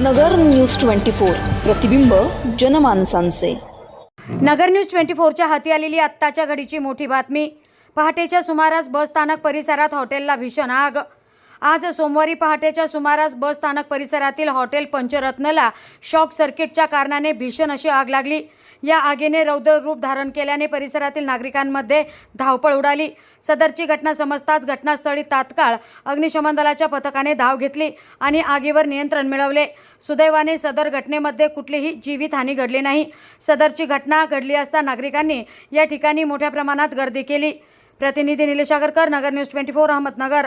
नगर news twenty four प्रतिबिंब जनमानसांचे. नगर news twenty फोरच्या हाती आलेली आत्ताच्या घडीची मोठी बातमी. पहाटेच्या सुमारास बस स्थानक परिसरात हॉटेलला भीषण आग. आज सोमवारी पहाटेच्या सुमारास बस स्थानक परिसरातील हॉटेल पंचरत्नला शॉक सर्किटच्या कारणाने भीषण अशी आग लागली. या आगीने रौद्र रूप धारण केल्याने परिसरातील नागरिकांमध्ये धावपळ उडाली. सदरची घटना समजताच घटनास्थळी तात्काळ अग्निशमन दलाच्या पथकाने धाव घेतली आणि आगीवर नियंत्रण मिळवले. सुदैवाने सदर घटनेमध्ये कुठलीही जीवितहानी घडली नाही. सदरची घटना घडली असता नागरिकांनी या ठिकाणी मोठ्या प्रमाणात गर्दी केली. प्रतिनिधी Nilesh Agarkar Nagar news twenty four Ahmednagar.